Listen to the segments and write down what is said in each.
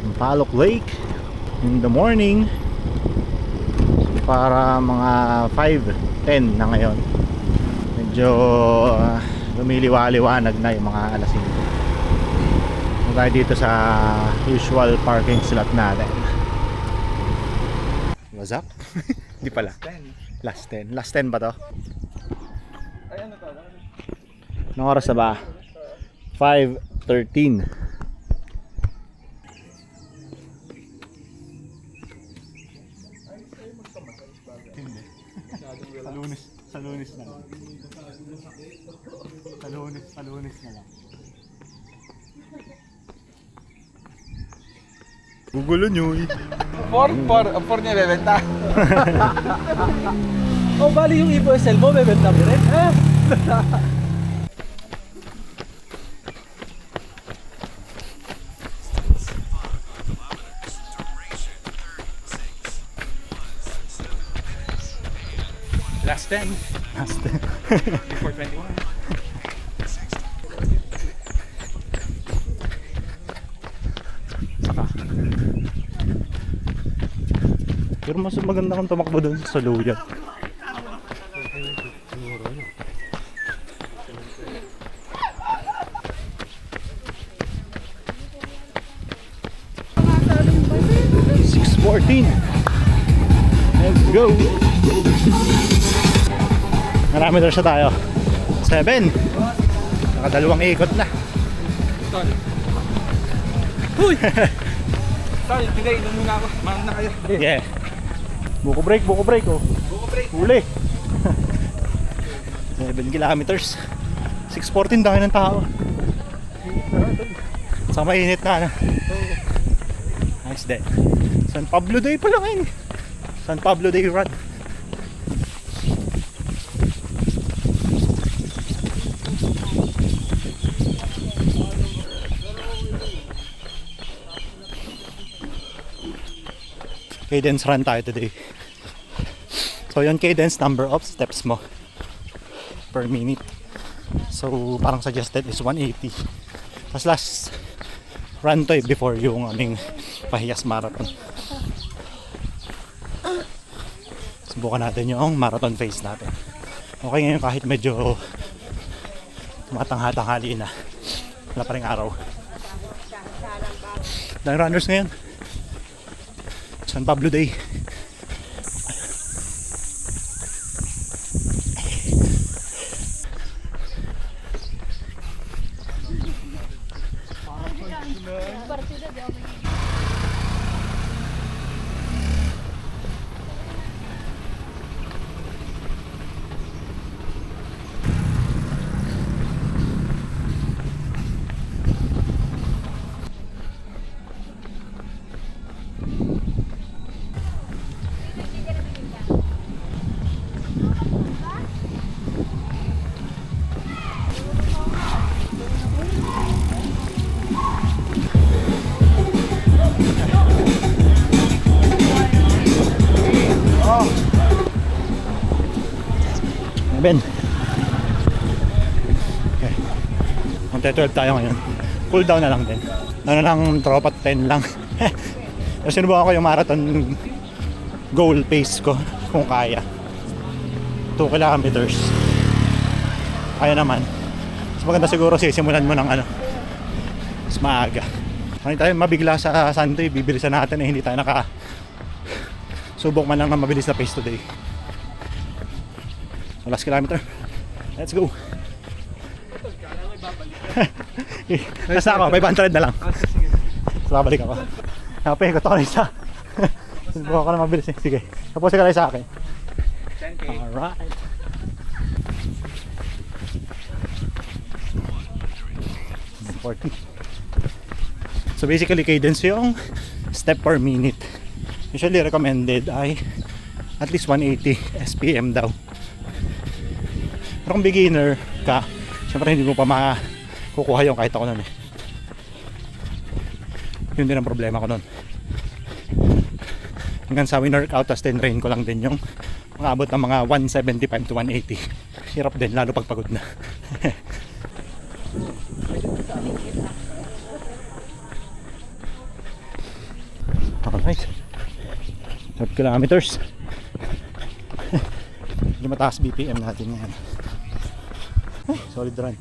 Sampaloc Lake in the morning para mga 5.10 na ngayon medyo uh, lumiliwa-liwanag na yung mga alas 5 Punta tayo dito sa usual parking slot natin what's up? hindi pala last 10 last 10 ba to? Ay, ano to? anong oras na ba? 5.13 Sa lunes, sa lunes na lang. Sa lunes, sa lunes na lang. Gugulo nyo eh. For, for, for niya bebenta. oh, bali yung Evo SL mo, bebenta mo rin. Ah. Last 10 Last before 21. Saka. Pero mas maganda kung tumakbo doon sa Saluyan. Six fourteen. Let's go. Marami daw siya tayo. Seven. Nakadalawang ikot na. Sorry. Huy! Sorry, hindi, inom muna ako. Mahal na kayo. Yeah. Buko break, buko break oh. Buko break. Huli. 7 kilometers. 6.14 dami ng tao. Sa mainit na. ano. Nice day. San Pablo Day pala ngayon. San Pablo Day run. Cadence run tayo today. So yung cadence number of steps mo per minute. So parang suggested is 180. Tapos last run to eh, before yung aming pahiyas marathon. Subukan natin yung marathon phase natin. Okay ngayon kahit medyo tumatangha-tanghali na. Wala pa rin araw. Dahil runners ngayon. San Pablo Day. Ben. Okay. Magte 12 tayo ngayon. Cool down na lang din. Ano lang, tropa 10 lang. Kasi sinubukan ko yung marathon goal pace ko kung kaya. 2 kilometers. Kaya naman. Mas maganda siguro sisimulan mo ng ano. Mas maaga. Kung tayo mabigla sa Sunday, bibilisan natin eh hindi tayo naka subok man lang ng mabilis na pace today. So last kilometer. Let's go. Nasa ako, 500 na lang. Ah. So babalik ako. Napahingot ako na isa. Subukan ko na mabilis eh. Sige. Tapos ka lang sa akin. 10k. Alright. So basically cadence yung step per minute. Usually recommended ay at least 180 SPM daw. Pero kung beginner ka, syempre hindi mo pa makukuha yung kahit ako nun eh. Yun din ang problema ko nun. Hanggang sa winner-out, tapos train ko lang din yung mga abot ng mga 175 to 180. Hirap din, lalo pag pagod na. Alright. 12 kilometers. Medyo mataas BPM natin ngayon. Solid run.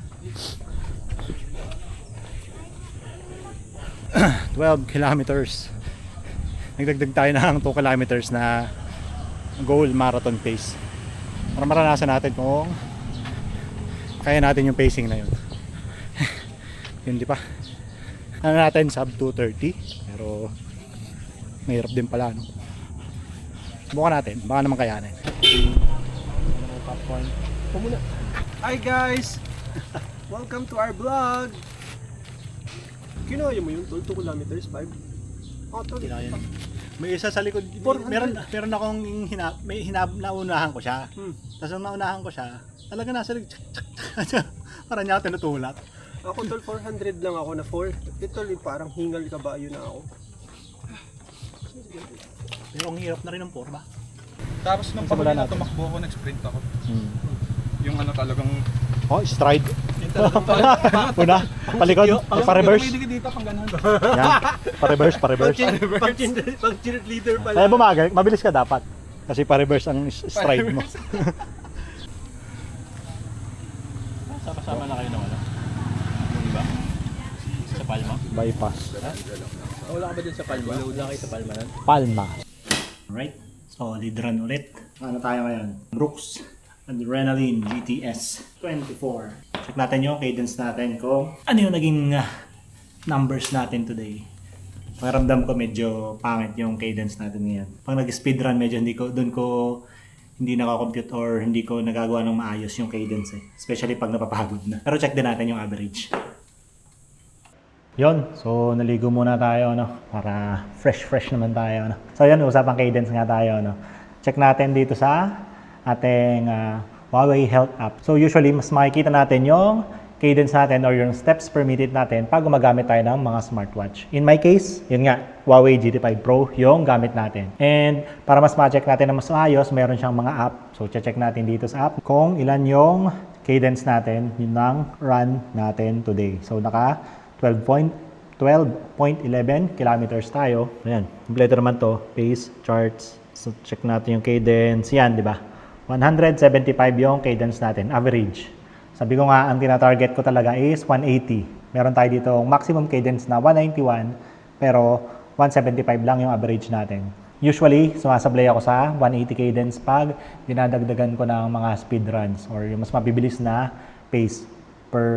12 kilometers. Nagdagdag tayo ng 2 kilometers na goal marathon pace. Para maranasan natin kung kaya natin yung pacing na yun. yun di pa. Ano natin sub 230 pero mahirap din pala no. Subukan natin, baka naman kayanin. Popcorn. Hi guys! Welcome to our vlog! Kinaya mo yun, tol? 2 kilometers, 5? Oh, tol. Kinaya. May isa sa likod. 400. Meron meron akong hinab, may hinab naunahan ko siya. Hmm. Tapos nung naunahan ko siya, talaga nasa likod. Tsak, tsak, tsak. Parang niya ako tinutulak. Ako, tol, 400 lang ako na 4. Ito, tol, parang hingal kabayo na ako. Pero ang hirap na rin ng 4 ba? Tapos nung pagod na tumakbo ako, nag-sprint ako. Yung ano talagang... Oh, stride. Una, palikod, pa-reverse. Dito pang ganun. Yan, pa-reverse, pa-reverse. Pag, cheer- pag cheerleader pala. Kaya bumagal, mabilis ka dapat. Kasi pa-reverse ang stride mo. Sama-sama na kayo ng ano? Yung iba? Sa Palma? Bypass. Ah, wala ka ba dyan sa Palma? Wala kayo sa Palma nun? Palma. Alright, solid run ulit. Ano tayo ngayon? Brooks Adrenaline GTS 24. Check natin yung cadence natin kung ano yung naging ah, numbers natin today. Pakiramdam ko medyo pangit yung cadence natin ngayon. Pag nag-speed run, medyo hindi ko, doon ko hindi nakakompute or hindi ko nagagawa ng maayos yung cadence eh. Especially pag napapagod na. Pero check din natin yung average. Yon, so naligo muna tayo no para fresh fresh naman tayo no. So yan usapang cadence nga tayo no. Check natin dito sa ating ah, Huawei Health app. So usually mas makikita natin yung cadence natin or yung steps per minute natin pag gumagamit tayo ng mga smartwatch. In my case, yun nga, Huawei GT5 Pro yung gamit natin. And para mas ma-check natin na mas maayos, meron siyang mga app. So check natin dito sa app kung ilan yung cadence natin yun ng run natin today. So naka 12 point 12.11 kilometers tayo. Ayan, kompleto naman to, pace, charts. So check natin yung cadence. Yan, di ba? 175 yung cadence natin, average. Sabi ko nga, ang tina-target ko talaga is 180. Meron tayo dito maximum cadence na 191, pero 175 lang yung average natin. Usually, sumasablay ako sa 180 cadence pag dinadagdagan ko ng mga speed runs or yung mas mabibilis na pace per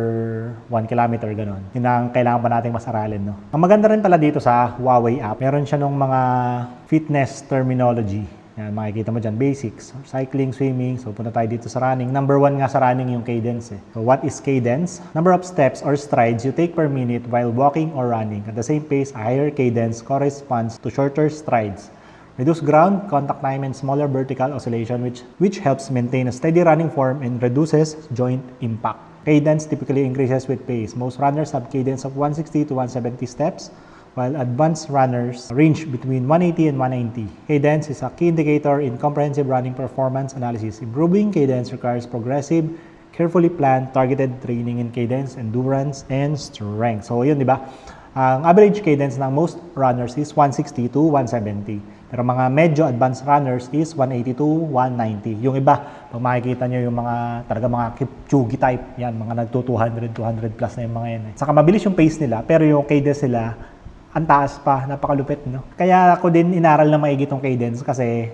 1 kilometer ganon. Yun ang kailangan pa nating mas aralin. No? Ang maganda rin pala dito sa Huawei app, meron siya nung mga fitness terminology. Yan, makikita mo dyan, basics. Cycling, swimming. So, punta tayo dito sa running. Number one nga sa running yung cadence. Eh. So, what is cadence? Number of steps or strides you take per minute while walking or running. At the same pace, a higher cadence corresponds to shorter strides. Reduce ground contact time and smaller vertical oscillation which, which helps maintain a steady running form and reduces joint impact. Cadence typically increases with pace. Most runners have cadence of 160 to 170 steps, while advanced runners range between 180 and 190. Cadence is a key indicator in comprehensive running performance analysis. Improving cadence requires progressive, carefully planned, targeted training in cadence, endurance, and strength. So, yun, di ba? Ang average cadence ng most runners is 160 to 170. Pero mga medyo advanced runners is 180 to 190. Yung iba, pag makikita nyo yung mga talaga mga Kipchoge type, yan, mga nagto 200, 200 plus na yung mga yan. Saka mabilis yung pace nila, pero yung cadence nila, ang taas pa, napakalupit, no? Kaya ako din inaral na maigi tong cadence kasi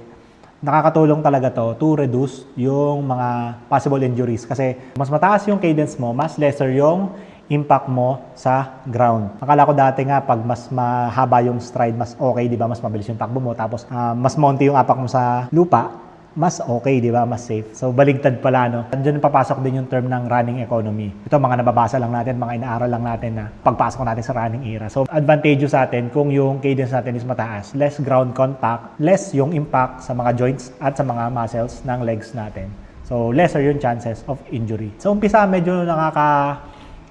nakakatulong talaga to to reduce yung mga possible injuries kasi mas mataas yung cadence mo, mas lesser yung impact mo sa ground. Akala ko dati nga pag mas mahaba yung stride, mas okay, 'di ba? Mas mabilis yung takbo mo tapos ah, mas monty yung apak mo sa lupa, mas okay, 'di ba? Mas safe. So baligtad pala no. Andiyan papasok din yung term ng running economy. Ito mga nababasa lang natin, mga inaaral lang natin na pagpasok natin sa running era. So advantageous sa atin kung yung cadence natin is mataas, less ground contact, less yung impact sa mga joints at sa mga muscles ng legs natin. So lesser yung chances of injury. So umpisa medyo nakaka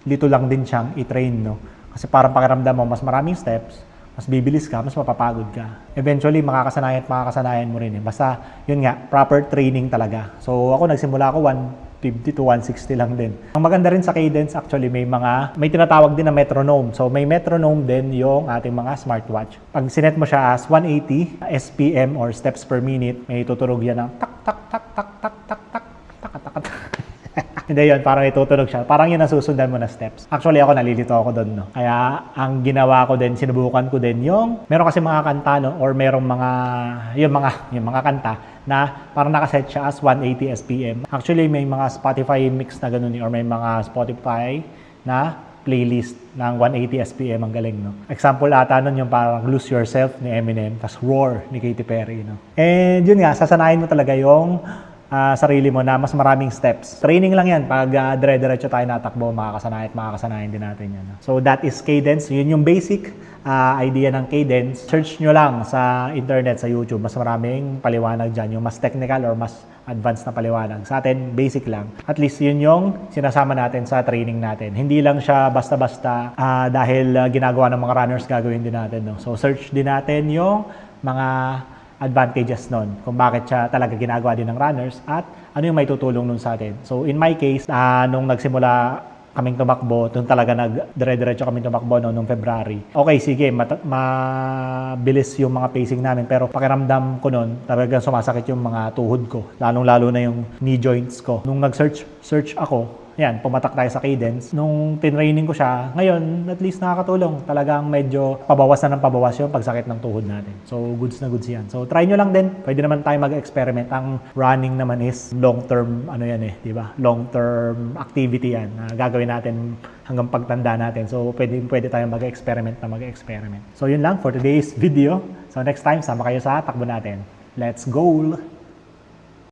lito lang din siyang i-train, no? Kasi parang pakiramdam mo, mas maraming steps, mas bibilis ka, mas mapapagod ka. Eventually, makakasanayan at makakasanayan mo rin. Eh. Basta, yun nga, proper training talaga. So, ako nagsimula ako 150 to 160 lang din. Ang maganda rin sa cadence, actually, may mga, may tinatawag din na metronome. So, may metronome din yung ating mga smartwatch. Pag sinet mo siya as 180 SPM or steps per minute, may tuturog yan ng tak, tak, tak, tak, tak, hindi yun, parang itutunog siya. Parang yun ang susundan mo na steps. Actually ako nalilito ako doon, no. Kaya ang ginawa ko din, sinubukan ko din yung meron kasi mga kanta no or merong mga yung mga yung mga kanta na parang nakaset siya as 180 SPM. Actually may mga Spotify mix na ganun eh, or may mga Spotify na playlist ng 180 SPM ang galing no. Example ata nun yung parang Lose Yourself ni Eminem, tas Roar ni Katy Perry no. And yun nga, sasanayin mo talaga yung ah, sarili mo na mas maraming steps. Training lang yan. Pag uh, dire-diretso tayo natakbo, makakasanayan at makakasanayan din natin yan. So that is cadence. Yun yung basic ah, idea ng cadence. Search nyo lang sa internet, sa YouTube. Mas maraming paliwanag dyan. Yung mas technical or mas advanced na paliwanag. Sa atin, basic lang. At least yun yung sinasama natin sa training natin. Hindi lang siya basta-basta ah, dahil ah, ginagawa ng mga runners gagawin din natin. No? So search din natin yung mga advantages nun, kung bakit siya talaga ginagawa din ng runners at ano yung may tutulong nun sa atin. So in my case, ah, nung nagsimula kaming tumakbo, nung talaga nag dire-diretso kaming tumakbo no, nung February. Okay, sige, mata- mabilis yung mga pacing namin pero pakiramdam ko nun, talagang sumasakit yung mga tuhod ko, lalong-lalo na yung knee joints ko. Nung nag-search search ako, yan, pumatak tayo sa cadence. Nung tinraining ko siya, ngayon, at least nakakatulong. Talagang medyo pabawas na ng pabawas yung pagsakit ng tuhod natin. So, goods na goods yan. So, try nyo lang din. Pwede naman tayo mag-experiment. Ang running naman is long-term, ano yan eh, di ba? Long-term activity yan na gagawin natin hanggang pagtanda natin. So, pwede, pwede tayo mag-experiment na mag-experiment. So, yun lang for today's video. So, next time, sama kayo sa takbo natin. Let's go!